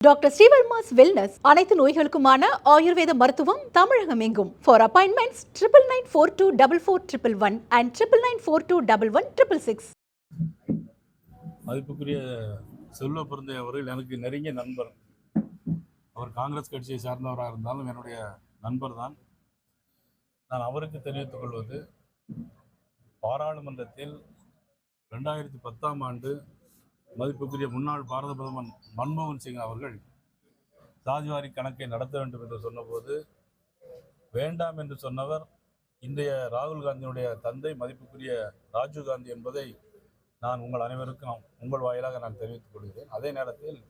Doctor Srivarma's wellness அனைத்து நோய்களுக்குமான ஆயுர்வேத மருத்துவம் தமிழகம் எங்கும் for appointments triple nine four two double four triple one and triple nine four two double one triple six மதிப்புக்குரிய செல்வ பிறந்த அவர்கள் எனக்கு நெருங்கிய நண்பர். அவர் காங்கிரஸ் கட்சியை சார்ந்தவராக இருந்தாலும் என்னுடைய நண்பர் தான். நான் அவருக்கு தெரிவித்துக் கொள்வது பாராளுமன்றத்தில் ரெண்டாயிரத்தி பத்தாம் ஆண்டு மதிப்புக்குரிய முன்னாள் பாரத பிரதமர் மன்மோகன் சிங் அவர்கள் சாதிவாரி கணக்கை நடத்த வேண்டும் என்று சொன்னபோது வேண்டாம் என்று சொன்னவர் இன்றைய ராகுல் காந்தியினுடைய தந்தை மதிப்புக்குரிய ராஜீவ் காந்தி என்பதை நான் உங்கள் அனைவருக்கும் உங்கள் வாயிலாக நான் தெரிவித்துக் கொள்கிறேன். அதே நேரத்தில்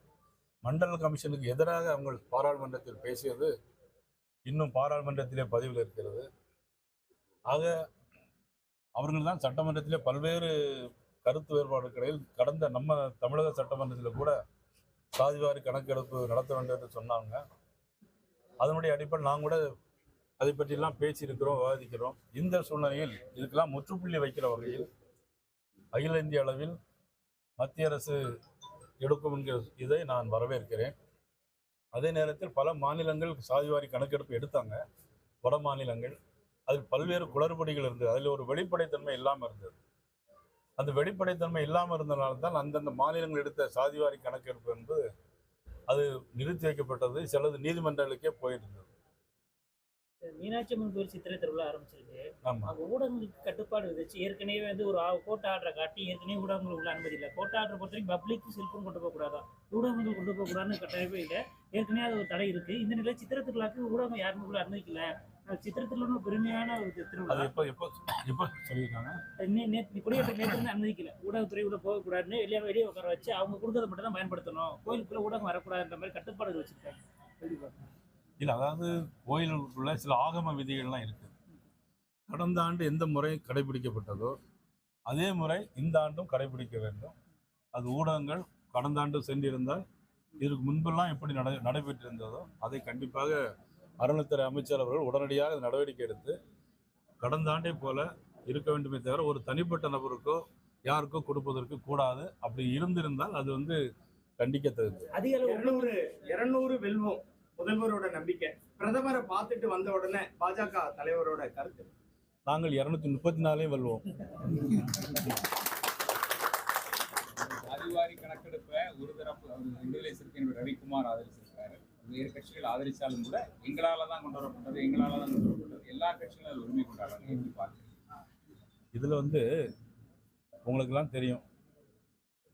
மண்டல கமிஷனுக்கு எதிராக அவங்க பாராளுமன்றத்தில் பேசியது இன்னும் பாராளுமன்றத்திலே பதிவில் இருக்கிறது. ஆக அவர்கள் தான் சட்டமன்றத்திலே பல்வேறு கருத்து வேறுபாடுகளில் கடந்த நம்ம தமிழக சட்டமன்றத்தில் கூட சாதிவாரி கணக்கெடுப்பு நடத்த வேண்டும் என்று சொன்னாங்க. அதனுடைய அடிப்படையில் நான் கூட அதை பற்றியெல்லாம் பேசியிருக்கிறோம் விவாதிக்கிறோம். இந்த சூழ்நிலையில் இதுக்கெல்லாம் முற்றுப்புள்ளி வைக்கிற வகையில் அகில இந்திய அளவில் மத்திய அரசு எடுக்கும் என்கிற இதை நான் வரவேற்கிறேன். அதே நேரத்தில் பல மாநிலங்கள் சாதிவாரி கணக்கெடுப்பு எடுத்தாங்க. வட மாநிலங்கள் அதில் பல்வேறு குளறுபடிகள் இருந்தது. அதில் ஒரு வெளிப்படைத்தன்மை இல்லாமல் இருந்தது. அந்த வெளிப்படைத்தன்மை இல்லாமல் இருந்தனால தான் அந்தந்த மாநிலங்கள் எடுத்த சாதிவாரி கணக்கெடுப்பு என்பது அது நிறுத்தி வைக்கப்பட்டது. சிலது நீதிமன்றங்களுக்கே போயிருந்தது. மீனாட்சி அம்மன் கோயில் சித்திரை திருவிழா ஆரம்பிச்சிருக்கு. அங்கே ஊடகங்களுக்கு கட்டுப்பாடு விதிச்சு ஏற்கனவே வந்து ஒரு கோட்டை ஆர்டரை காட்டி ஏற்கனவே ஊடகங்கள் உள்ள அனுமதி இல்லை. கோட்டை ஆர்டரை பொறுத்த வரைக்கும் பப்ளிக் செல்ஃபோன் கொண்டு போகக்கூடாதா ஊடகங்கள் கொண்டு போகக்கூடாதுன்னு கட்டாயமே இல்லை. ஏற்கனவே அது ஒரு தடை இருக்கு. இந்த நிலையில் சித்திரை திருவிழாக்கு ஊடகம் யாருமே உள்ள அனுமதிக்கல. அஹ் சித்திரை திருவிழா ஒரு பெருமையான ஒரு திருவிழா எப்போ எப்போ எப்போ சொல்லியிருக்காங்க? நே- நேத்து கொடியேற்ற நேற்று அனுமதிக்கல. ஊடகத்துறை உள்ள போகக்கூடாதுன்னு வெளியே வெளியே உட்கார வச்சு அவங்க கொடுக்கறத மட்டும் தான் பயன்படுத்தணும். கோயிலுக்குள்ள ஊடகம் வரக்கூடாதுன்ற மாதிரி கட்டுப்பாடுகள் வச்சிருக்காங்க. கண்டிப்பா. இல்லை அதாவது கோயிலுக்குள்ள சில ஆகம விதிகள்லாம் இருக்குது கடந்த ஆண்டு எந்த முறை கடைபிடிக்கப்பட்டதோ அதே முறை இந்த ஆண்டும் கடைபிடிக்க வேண்டும். அது ஊடகங்கள் கடந்த ஆண்டு சென்றிருந்தால் இதற்கு முன்பெல்லாம் எப்படி நட நடைபெற்றிருந்ததோ அதை கண்டிப்பாக அறநிலைத்துறை அமைச்சர் அவர்கள் உடனடியாக நடவடிக்கை எடுத்து கடந்த ஆண்டை போல இருக்க வேண்டுமே தவிர ஒரு தனிப்பட்ட நபருக்கோ யாருக்கோ கொடுப்பதற்கு கூடாது. அப்படி இருந்திருந்தால் அது வந்து கண்டிக்கத்தகுது அதிக இருநூறு இருநூறு வெல்வோம் முதல்வரோட நம்பிக்கை. பிரதமரை பார்த்துட்டு வந்த உடனே பாஜக தலைவரோட கருத்து. நாங்கள் இருநூத்தி முப்பத்தி நாலையும் வெல்வோம். அதிவாரி கணக்கெடுப்பை ஒரு தரப்பு விடுதலை ரவிக்குமார் ஆதரிச்சிருக்காரு வேறு கட்சிகள் ஆதரித்தாலும் கூட எங்களால் தான் கொண்டு வரப்பட்டது எங்களால் தான் கொண்டு வரப்பட்டது. எல்லா கட்சிகளும் அதில் உரிமை கொண்டாடுறாங்க எப்படி பார்க்குறீங்க வந்து உங்களுக்கெல்லாம் தெரியும்.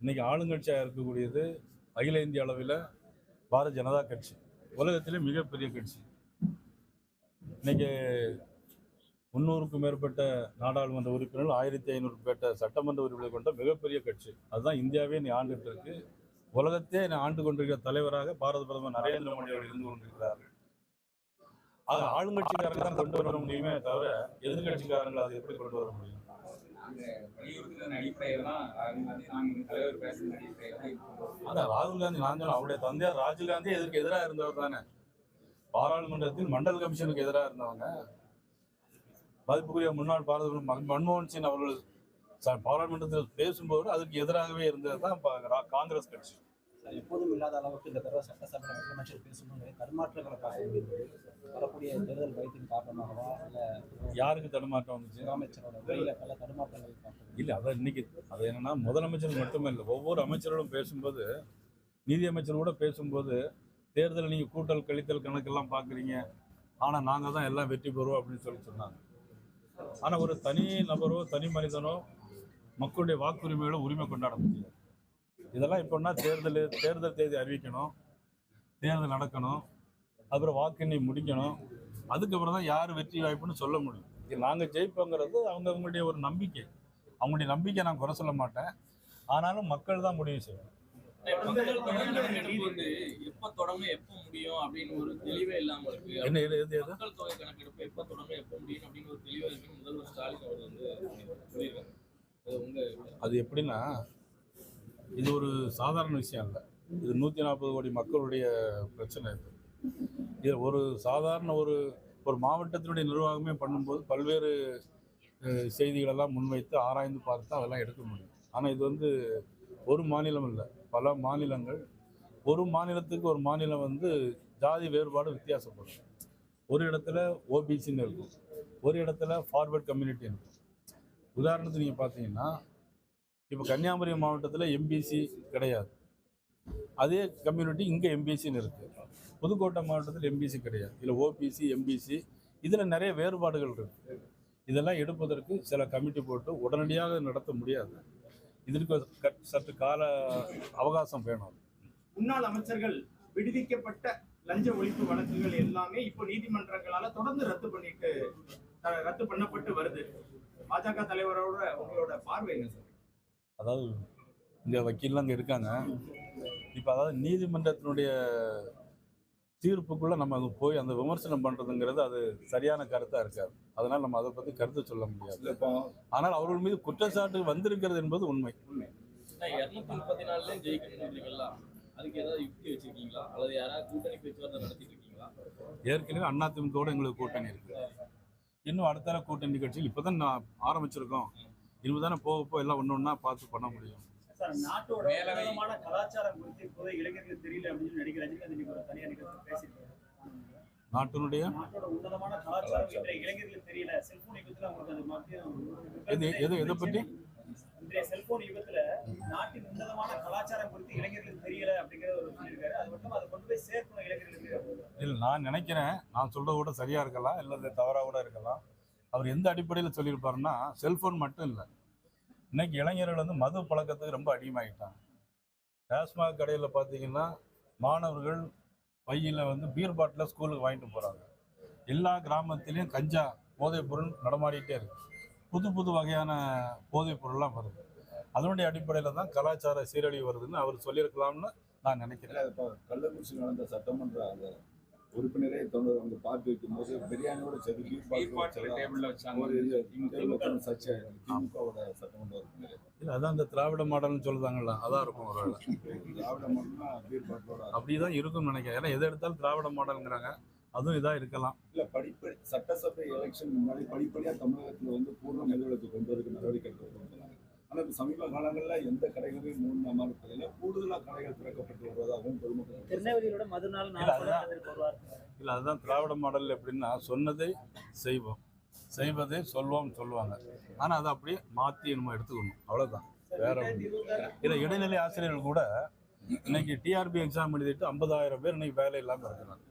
இன்னைக்கு ஆளுங்கட்சியாக இருக்கக்கூடியது அகில இந்திய அளவில் பாரதிய ஜனதா கட்சி. உலகத்திலே மிகப்பெரிய கட்சி. இன்னைக்கு முன்னூறுக்கும் மேற்பட்ட நாடாளுமன்ற உறுப்பினர்கள் ஆயிரத்தி ஐநூறு பேட்ட சட்டமன்ற உறுப்பினர் கொண்ட மிகப்பெரிய கட்சி. அதுதான் இந்தியாவே நீ ஆண்டுகிட்டு இருக்கு. உலகத்தே ஆண்டு கொண்டிருக்கிற தலைவராக பாரத பிரதமர் நரேந்திர மோடி அவர்கள் இருந்து கொண்டிருக்கிறார்கள். ஆக ஆளுங்கட்சிக்காரங்க தான் கொண்டு வர முடியுமே தவிர எதிர்கட்சிக்காரங்களை அதை எப்படி கொண்டு வர முடியும்? ராகுல் காந்தி நான் அவருடைய தந்தையார் ராஜீவ் காந்தி இதற்கு எதிராக இருந்தவர் தானே? பாராளுமன்றத்தில் மண்டல் கமிஷனுக்கு எதிராக இருந்தவங்க. மதிப்புக்குரிய முன்னாள் பாரத மன்மோகன் சிங் அவர்கள் பாராளுமன்றத்தில் பேசும்போது அதுக்கு எதிராகவே இருந்தது தான் காங்கிரஸ் கட்சி. எப்போதும் இல்லாத அளவுக்கு இந்த தடவை சட்டசபை முதலமைச்சர் பேசும்போது தடுமாற்றங்களை பார்க்க முடியுது வரக்கூடிய தேர்தல் பயத்தின் காரணமாகவா இல்ல யாருக்கு தடுமாற்றம் வந்துச்சு? முதலமைச்சரோட உரையில பல தடுமாற்றங்கள் பார்க்க இல்ல அதான் இன்னைக்கு அது என்னன்னா முதலமைச்சர் மட்டுமே இல்லை ஒவ்வொரு அமைச்சர்களும் பேசும்போது நிதியமைச்சர் கூட பேசும்போது தேர்தல் நீங்க கூட்டல் கழித்தல் கணக்கெல்லாம் பாக்குறீங்க ஆனா நாங்க தான் எல்லாம் வெற்றி பெறுவோம் அப்படின்னு சொல்லி சொன்னாங்க. ஆனா ஒரு தனி நபரோ தனி மனிதனோ மக்களுடைய வாக்குரிமையோட உரிமை கொண்டாட முடியாது இதெல்லாம் இப்போன்னா தேர்தல் தேர்தல் தேதி அறிவிக்கணும் தேர்தல் நடக்கணும் அப்புறம் வாக்கெண்ணி முடிக்கணும் அதுக்கப்புறம் தான் யார் வெற்றி வாய்ப்புன்னு சொல்ல முடியும். இது நாங்கள் ஜெயிப்போங்கிறது அவங்க அவங்களுடைய ஒரு நம்பிக்கை. அவங்களுடைய நம்பிக்கை நான் குறை சொல்ல மாட்டேன். ஆனாலும் மக்கள் தான் முடிவு செய்யணும். எப்ப தொடங்கும் எப்ப முடியும் அப்படின்னு ஒரு தெளிவே இல்லாம இருக்கு. என்ன இது எது எது? மக்கள் தொகை கணக்கெடுப்பு எப்ப தொடங்கும் எப்ப முடியும் அப்படின்னு ஒரு தெளிவா இருக்கு முதல்வர் ஸ்டாலின் அவர் வந்து சொல்லியிருக்காங்க அது உங்க அது எப்படின்னா இது ஒரு சாதாரண விஷயம் இல்லை இது நூற்றி நாற்பது கோடி மக்களுடைய பிரச்சனை இது. இது ஒரு சாதாரண ஒரு ஒரு மாவட்டத்தினுடைய நிர்வாகமே பண்ணும்போது பல்வேறு செய்திகளெல்லாம் முன்வைத்து ஆராய்ந்து பார்த்து அதெல்லாம் எடுக்க முடியும். ஆனால் இது வந்து ஒரு மாநிலம் இல்லை. பல மாநிலங்கள் ஒரு மாநிலத்துக்கு ஒரு மாநிலம் வந்து ஜாதி வேறுபாடு வித்தியாசப்படும். ஒரு இடத்துல ஓபிசின்னு இருக்கும். ஒரு இடத்துல ஃபார்வர்ட் கம்யூனிட்டி இருக்கும். உதாரணத்துக்கு நீங்கள் பார்த்தீங்கன்னா இப்போ கன்னியாகுமரி மாவட்டத்தில் எம்பிசி கிடையாது. அதே கம்யூனிட்டி இங்கே எம்பிசின்னு இருக்குது புதுக்கோட்டை மாவட்டத்தில் எம்பிசி கிடையாது. இதில் ஓபிசி எம்பிசி இதில் நிறைய வேறுபாடுகள் இருக்குது இதெல்லாம் எடுப்பதற்கு சில கமிட்டி போட்டு உடனடியாக நடத்த முடியாது. இதற்கு சற்று கால அவகாசம் வேணும். முன்னாள் அமைச்சர்கள் விடுவிக்கப்பட்ட லஞ்ச ஒழிப்பு வழக்குகள் எல்லாமே இப்போ நீதிமன்றங்களால தொடர்ந்து ரத்து பண்ணிட்டு ரத்து பண்ணப்பட்டு வருது. பாஜக தலைவரோட உங்களோட பார்வை என்ன சார்? அதாவது இங்கே வக்கீல்லாம் அங்கே இருக்காங்க. இப்போ அதாவது நீதிமன்றத்தினுடைய தீர்ப்புக்குள்ள நம்ம அங்கே போய் அந்த விமர்சனம் பண்ணுறதுங்கிறது அது சரியான கருத்தாக இருக்காது. அதனால் நம்ம அதை பற்றி கருத்து சொல்ல முடியாது. ஆனால் அவர்கள் மீது குற்றச்சாட்டு வந்திருக்கிறது என்பது உண்மை. இருநூத்தி முப்பத்தி நாலுலயும் ஜெயிக்கணும்ன்றீங்களா அதுக்கு ஏதாவது யுக்தி வச்சிருக்கீங்களா? அல்லது யாராவது கூட்டணி பேச்சுவார்த்தை நடத்திட்டு இருக்கீங்களா ஏற்கனவே அதிமுகவோட எங்களுக்கு கூட்டணி இருக்கு. இன்னும் அடுத்த கூட்டணி கட்சியில் இப்போ தான் நான் ஆரம்பிச்சிருக்கோம். இனிமே தானே போக போக எல்லாம் ஒன்று ஒன்றா பார்த்து பண்ண முடியும். சார் நாட்டோட கலாச்சாரம் குறித்து இப்போதை இளைஞர்களுக்கு தெரியல அப்படின்னு நடிகர் ரஜினிகாந்த் தனியார் நிகழ்ச்சி பேசியிருக்காரு. நாட்டினுடைய? எது எது எதை பற்றி? இன்றைய செல்போன் யுகத்துல நாட்டின் உன்னதமான கலாச்சாரம் குறித்து இளைஞர்களுக்கு தெரியல அப்படிங்கறத இல்லை நான் நினைக்கிறேன் நான் சொல்றது கூட சரியா இருக்கலாம் இல்லை தவறாக கூட இருக்கலாம். அவர் எந்த அடிப்படையில் சொல்லியிருப்பாருன்னா செல்போன் மட்டும் இல்லை. இன்னைக்கு இளைஞர்கள் வந்து மது பழக்கத்துக்கு ரொம்ப அடிமையாகிட்டாங்க டாஸ்மாக் கடையில் பார்த்தீங்கன்னா மாணவர்கள் பையில் வந்து பீர் பாட்டில் ஸ்கூலுக்கு வாங்கிட்டு போகிறாங்க எல்லா கிராமத்திலையும் கஞ்சா போதைப் பொருள் நடமாடிட்டே இருக்கு. புது புது வகையான போதைப் பொருள்லாம் வருது. அதனுடைய அடிப்படையில் தான் கலாச்சார சீரழிவு வருதுன்னு அவர் சொல்லியிருக்கலாம்னு நான் நினைக்கிறேன். இப்போ கள்ளக்குறிச்சி நடந்த சட்டமன்ற உறுப்பினரே தொண்ணூறு வந்து பார்த்து பிரியாணியோட வச்சாங்க. ஒரு இது திமுக சர்ச்சை திமுகவோட சட்டமன்ற உறுப்பினர். இல்லை அதான் இந்த திராவிட மாடல்னு சொல்லுதாங்கல்ல அதான் இருக்கும் ஒரு திராவிட மண்ணா பீர் பாட்டோட அப்படிதான் இருக்கும்னு நினைக்கிறேன். ஏன்னா எதை எடுத்தாலும் திராவிட மாடல்ங்கிறாங்க. அதுவும் இதாக இருக்கலாம். இல்ல படிப்படி சட்டசபை எலெக்ஷன் முன்னாடி படிப்படியா தமிழகத்துல வந்து பூர்ண மெதுவெடுத்து கொண்டு வரதுக்கு நடவடிக்கை எடுக்கணும்னு சொன்னாங்க ஆனா இப்ப சமீப காலங்கள்ல எந்த கடைகளும் மூணு மாதிரி இருப்பதில்லை. கூடுதலா கடைகள் திறக்கப்பட்டு வருவதாகவும் பொதுமக்கள் திருநெல்வேலியோட மதுநாள் இல்ல, அதுதான். இல்லை திராவிட மாடல் எப்படின்னா சொன்னதை செய்வோம். செய்வதை சொல்வோம் சொல்லுவாங்க. ஆனால் அதை அப்படியே மாற்றி நம்ம எடுத்துக்கணும். அவ்வளோதான் வேற. இதில் இடைநிலை ஆசிரியர்கள் கூட இன்னைக்கு டிஆர்பி எக்ஸாம் எழுதிட்டு ஐம்பதாயிரம் பேர் இன்னைக்கு வேலை இல்லாமல் இருக்கிறாங்க.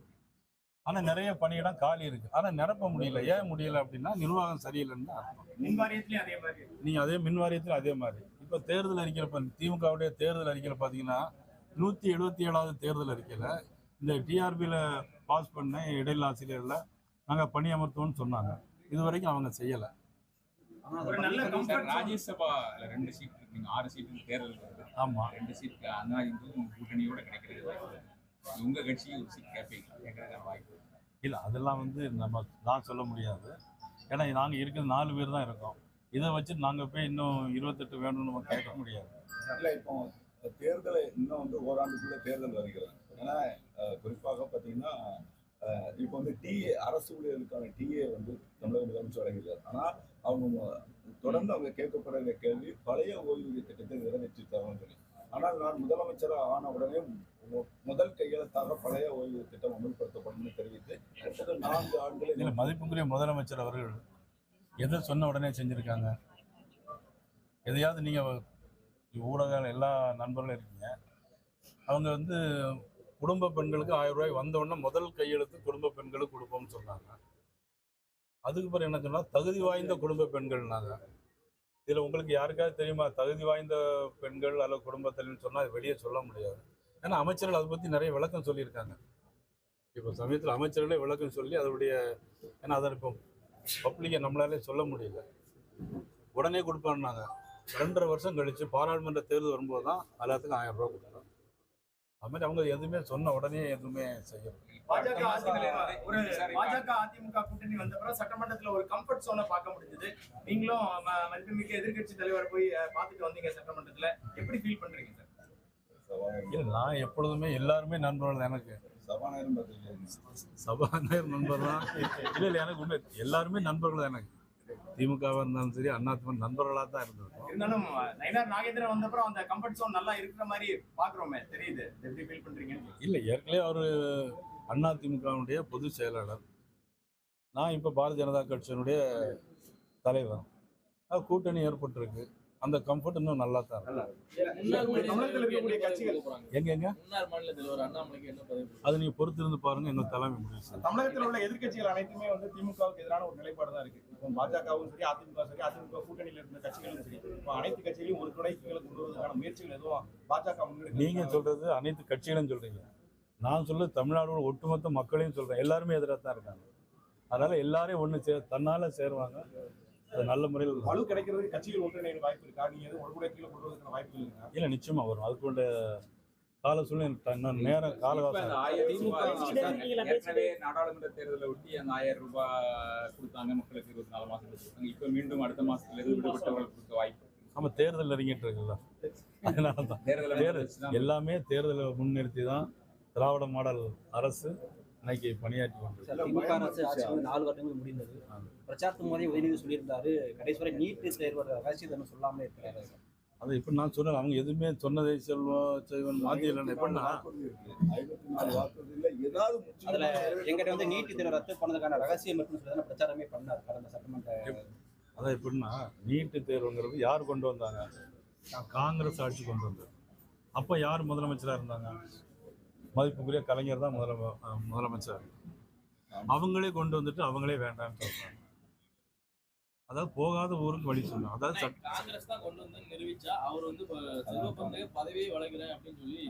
ஆனால் நிறைய பணியிடம் காலி இருக்கு. ஆனால் நிரப்ப முடியல. ஏன் முடியல அப்படின்னா நிர்வாகம் சரியில்லைன்னு மின் வாரியத்திலயும் அதே மாதிரி நீங்கள் அதே மின் வாரியத்தில் அதே மாதிரி. இப்போ தேர்தல் அறிக்கையில் இப்போ திமுகவுடைய தேர்தல் அறிக்கையில் பார்த்தீங்கன்னா நூற்றி எழுபத்தி ஏழாவது தேர்தல் அறிக்கையில் இந்த டிஆர்பியில் பாஸ் பண்ண இடைநிலை ஆசிரியரில் நாங்கள் பணியமர்த்துவோம்னு சொன்னாங்க. இது வரைக்கும் அவங்க செய்யலை. ஆனா ராஜ்யசபால ரெண்டு சீட் நீங்க ஆறு சீட்டு தேர்தல் ஆமாம் ரெண்டு சீட் இந்து உங்க கூட்டணியோட கிடைக்கிறது. உங்க கட்சி ஒரு சீட் கேட்பீங்களா கேட்கறதுக்கான வாய்ப்பு. இல்லை அதெல்லாம் வந்து நம்ம நான் சொல்ல முடியாது. ஏன்னா நாங்கள் இருக்கிற நாலு பேர் தான் இருக்கோம். இதை வச்சு நாங்கள் போய் இன்னும் இருபத்தெட்டு வேணும்னு நம்ம கேட்க முடியாது. இல்ல இப்போ தேர்தலை இன்னும் வந்து ஓராண்டுக்குள்ள தேர்தல் வருகிறது. ஏன்னா குறிப்பாக பார்த்தீங்கன்னா இப்போ வந்து டிஏ அரசு ஊழியர்களுக்கான டிஏ வந்து தமிழக முதலமைச்சர் வழங்கியிருக்காரு. ஆனா அவங்க தொடர்ந்து அவங்க கேட்கப்படுற கேள்வி பழைய ஓய்வூதிய திட்டத்தை நிறைவேற்றி தரணும்னு சொல்லி. ஆனால் நான் முதலமைச்சராக ஆன உடனே முதல் கையெழுத்தாக பழைய ஓய்வு திட்டம் அமல்படுத்தப்படும்னு தெரிவித்து கிட்டத்தட்ட நான்கு ஆண்டுகளில் மதிப்புக்குரிய முதலமைச்சர் அவர்கள் எதை சொன்ன உடனே செஞ்சுருக்காங்க? எதையாவது நீங்கள் ஊடக எல்லா நண்பர்களும் இருக்கீங்க. அவங்க வந்து குடும்ப பெண்களுக்கு ஆயிரம் ரூபாய் வந்தவுடனே முதல் கையெழுத்து குடும்ப பெண்களுக்கு கொடுப்போம்னு சொன்னாங்க. அதுக்கு பிறகு என்ன சொன்னால் தகுதி வாய்ந்த குடும்ப பெண்கள்னாங்க. இதில் உங்களுக்கு யாருக்காவது தெரியுமா? தகுதி வாய்ந்த பெண்கள் அல்லது குடும்பத்தில்னு சொன்னால் அது வெளியே சொல்ல முடியாது. ஏன்னா அமைச்சர்கள் அதை பற்றி நிறைய விளக்கம் சொல்லியிருக்காங்க. இப்போ சமயத்தில் அமைச்சர்களே விளக்கம் சொல்லி அதனுடைய ஏன்னா அதை இப்போ பப்ளிக்கை நம்மளாலே சொல்ல முடியல. உடனே கொடுப்பான்னாங்க. ரெண்டரை வருஷம் கழித்து பாராளுமன்ற தேர்தல் வரும்போது தான் எல்லாத்துக்கும் ஆயிரம் ரூபா கொடுக்குறாங்க அது மாதிரி அவங்க எதுவுமே சொன்ன உடனே எதுவுமே செய்யணும் பாஜக ஒரு பாஜக அதிமுக கூட்டணி வந்த பிறகு சட்டமன்றத்துல ஒரு கம்ஃபர்ட் சோனை பார்க்க முடிஞ்சது. நீங்களும் மதிப்புமிக்க எதிர்க்கட்சி தலைவர் போய் பார்த்துட்டு வந்தீங்க சட்டமன்றத்துல. எப்படி ஃபீல் பண்றீங்க சார்? இல்லை நான் எப்பொழுதுமே எல்லாருமே நண்பர்கள் எனக்கு. சபாநாயகர் நண்பர் தான் இல்லை இல்லை எனக்கு உண்மை எல்லாருமே நண்பர்கள் தான் எனக்கு. திமுகவாக இருந்தாலும் சரி அதிமுக நண்பர்களாக தான் இருந்திருக்கும். இருந்தாலும் நயினார் நாகேந்திரன் வந்தப்புறம் அந்த கம்ஃபர்ட் ஜோன் நல்லா இருக்கிற மாதிரி பாக்குறோமே தெரியுது. எப்படி ஃபீல் பண்றீங்கன்னு. இல்லை ஏற்கனவே அவர் அதிமுகவுடைய பொதுச் செயலாளர். நான் இப்போ பாரதிய ஜனதா கட்சியினுடைய தலைவர். கூட்டணி ஏற்பட்டிருக்கு. அந்த கம்ஃபர்ட் இன்னும் நல்லா தான் எங்க எங்க? அது நீங்கள் பொறுத்திருந்து பாருங்க இன்னும் தலைமை முடிவு. தமிழகத்தில் உள்ள எதிர்க்கட்சிகள் அனைத்துமே வந்து திமுகவுக்கு எதிரான ஒரு நிலைப்பாடு தான் இருக்கு. இப்போ பாஜகவும் சரி அதிமுக சரி அதிமுக கூட்டணியில் இருந்த கட்சிகளும் சரி. இப்போ அனைத்து கட்சிகளையும் ஒரு துணைக்குகளை கொண்டு வருவதற்கான முயற்சிகள் எதுவும் பாஜக முன்னெடுக்க நீங்க சொல்றது அனைத்து கட்சிகளும் சொல்றீங்க. நான் சொல்றது தமிழ்நாடோட ஒட்டுமொத்த மக்களையும் சொல்றேன். எல்லாருமே எதிராக தான் இருக்காங்க. அதனால எல்லாரையும் ஒன்று சே தன்னால சேருவாங்க. அது நல்ல முறையில் வலு கிடைக்கிறதுக்கு கட்சிகள் ஒன்றிணைய வாய்ப்பு இருக்கா? நீங்க எதுவும் ஒரு குடைக்கீழ கொண்டு வாய்ப்பு இல்லைங்க இல்லை நிச்சயமா வரும். அதுக்குள்ள கால சூழ்நிலை நேரம் காலவாசம் ஏற்கனவே நாடாளுமன்ற தேர்தலை ஒட்டி அந்த ஆயிரம் ரூபாய் கொடுத்தாங்க. மக்களுக்கு இருபத்தி நாலு மாசம் கொடுத்தாங்க. இப்ப மீண்டும் அடுத்த மாசத்துல இருந்து விடுபட்டவர்களுக்கு கொடுக்க வாய்ப்பு. நம்ம தேர்தல் நெருங்கிட்டு இருக்குல்ல. அதனால தான் தேர்தலை எல்லாமே தேர்தலை முன்னிறுத்தி தான் திராவிட மாடல் அரசு இன்னைக்கு பணியாற்றி கொண்டிருக்கு. நாலு வருடங்கள் முடிந்தது. பிரச்சாரத்துக்கு போதே உதயநிதி சொல்லியிருந்தாரு. கடைசி வரை நீட் தேர்வு ரகசியத்தை சொல்லாமலே இருக்கிறாரு. அது இப்படி நான் சொன்னேன் அவங்க எதுவுமே சொன்னதை செல்வம் செய்வன் இல்லைன்னு. எப்படின்னா அதுல எங்கிட்ட வந்து நீட் தேர்வு ரத்து பண்ணதுக்கான ரகசியம் மட்டும் சொல்லி பிரச்சாரமே பண்ணார் கடந்த சட்டமன்ற அதான் எப்படின்னா நீட்டு தேர்வுங்கிறது யார் கொண்டு வந்தாங்க? காங்கிரஸ் ஆட்சி கொண்டு வந்தது. அப்போ யார் முதலமைச்சராக இருந்தாங்க? மதிப்புக்குரிய கலைஞர் தான் முதலம அஹ் முதலமைச்சர். அவங்களே கொண்டு வந்துட்டு அவங்களே வேண்டாம்னு சொல்றாங்க. அதாவது போகாத ஊருக்கு வழி சொன்னாங்க அதாவது காங்கிரஸ் தான் கொண்டு வந்து நிரூபிச்சா அவர் வந்து பதவியே வழங்குறேன் அப்படின்னு சொல்லி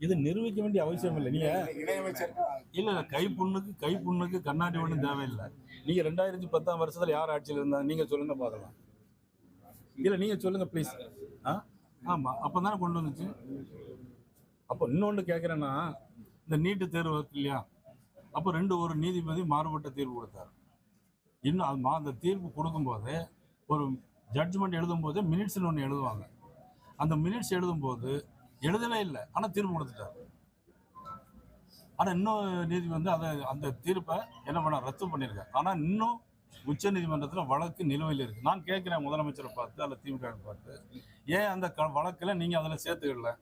இது நிரூபிக்க வேண்டிய அவசியம் இல்லை. நீங்க இணையமைச்சர். இல்ல இல்ல. கை புண்ணுக்கு கை புண்ணுக்கு கண்ணாடி ஒன்றும் தேவையில்லை. நீங்க ரெண்டாயிரத்தி பத்தாம் வருஷத்துல யார் ஆட்சியில் இருந்தாங்க? நீங்க சொல்லுங்க பார்க்கலாம். இல்ல நீங்க சொல்லுங்க ப்ளீஸ் ஆ? ஆமா. அப்பதானே கொண்டு வந்துச்சு. அப்போ இன்னொன்று கேட்குறேன்னா இந்த நீட்டு தேர்வு இருக்கு இல்லையா? அப்போ ரெண்டு ஒரு நீதிபதி மாறுபட்ட தீர்ப்பு கொடுத்தாரு. இன்னும் அது மா அந்த தீர்ப்பு கொடுக்கும்போது ஒரு ஜட்ஜ்மெண்ட் எழுதும்போது மினிட்ஸ்னு ஒன்று எழுதுவாங்க. அந்த மினிட்ஸ் எழுதும்போது எழுதவே இல்லை. ஆனால் தீர்ப்பு கொடுத்துட்டாரு. ஆனால் இன்னும் நீதி வந்து அதை அந்த தீர்ப்பை என்ன பண்ண ரத்து பண்ணியிருக்காங்க ஆனால் இன்னும் உச்ச நீதிமன்றத்தில் வழக்கு நிலுவையில் இருக்குது நான் கேட்குறேன் முதலமைச்சரை பார்த்து அல்ல திமுக பார்த்து. ஏன் அந்த க வழக்கில் நீங்கள் அதில் சேர்த்துக்கல?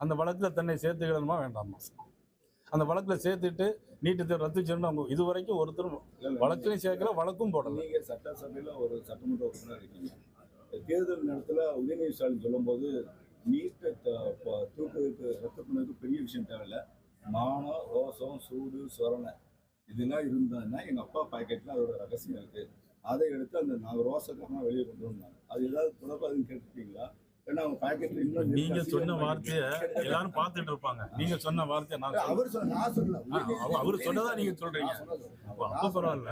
அந்த வழக்கில் தன்னை சேர்த்துக்கிடணுமா வேண்டாமா? அந்த வழக்கில் சேர்த்துட்டு நீட்டு தேர்வு ரத்து செய்யணும் அவங்க இது வரைக்கும் ஒருத்தரும் வழக்கிலையும் சேர்க்கல வழக்கும் போடல. நீங்க சட்டசபையில ஒரு சட்டமன்ற உறுப்பினர் இருக்கீங்க. தேர்தல் நேரத்துல உதயநிதி ஸ்டாலின் சொல்லும்போது நீட்டை தூக்குறதுக்கு ரத்து பண்ணதுக்கு பெரிய விஷயம் தேவையில்ல. மானம் ரோசம் சூடு சொரணை இதெல்லாம் இருந்ததுன்னா எங்க அப்பா பாக்கெட்ல அதோட ரகசியம் இருக்கு. அதை எடுத்து அந்த நான் ரோசக்காரனா வெளியே கொண்டு வந்தாங்க. அது ஏதாவது அவங்க பாக்கெட்ல இன்னும் நீங்க சொன்ன வார்த்தையை. எல்லாரும் பார்த்துட்டு இருப்பாங்க. நீங்க சொன்ன வார்த்தையை நான். அவர் சொன்ன நான் சொல்லல. அவர் சொன்னதா நீங்க சொல்றீங்க. அப்போ பரவாயில்ல.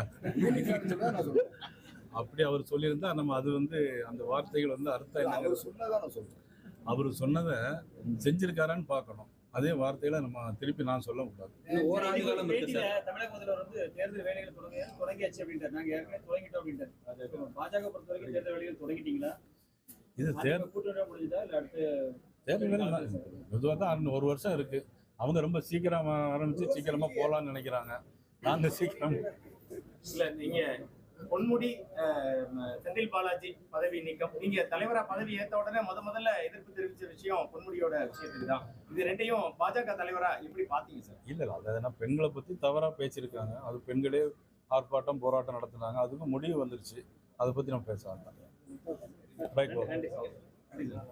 அப்படி அவர் சொல்லியிருந்தா நம்ம அது வந்து அந்த வார்த்தைகள் வந்து அர்த்தம் என்ன அவர் சொன்னதான் நான் சொல்றேன். அவர் சொன்னதை செஞ்சிருக்காரான்னு பார்க்கணும். அதே வார்த்தைகளை நம்ம திருப்பி நான் சொல்ல முடியாது. இன்னும் ஓராண்டு காலம் தமிழக முதல்வர் வந்து தேர்தல் வேலைகள் தொடங்க தொடங்கியாச்சு அப்படின்றார். நாங்க ஏற்கனவே தொடங்கிட்டோம் இப்ப பாஜக பொறுத்த வரைக்கும் தேர்தல் வேலைகள் தொடங்கிட்டீங்களா? இது தேர் தேர்தல் பொதுவாக தான். ஒரு வருஷம் இருக்கு. அவங்க ரொம்ப சீக்கிரம் ஆரம்பிச்சு சீக்கிரமா போகலான்னு நினைக்கிறாங்க. நாங்க சீக்கிரம் இல்ல நீங்க பொன்முடி செந்தில் பாலாஜி பதவி நீக்கம். நீங்க தலைவரா பதவி ஏத்த உடனே முத முதல்ல எதிர்ப்பு தெரிவிச்ச விஷயம் பொன்முடியோட விஷயத்துக்கு தான் இது ரெண்டையும் பாஜக தலைவரா எப்படி பாத்தீங்க சார்? இல்லை அது என்ன பெண்களை பற்றி தவறாக பேசியிருக்காங்க. அது பெண்களே ஆர்ப்பாட்டம் போராட்டம் நடத்துனாங்க. அதுக்கு முடிவு வந்துருச்சு. அதை பற்றி நம்ம பேச வேண்டாம். ரைட் நன்றி சார் நன்றி சார்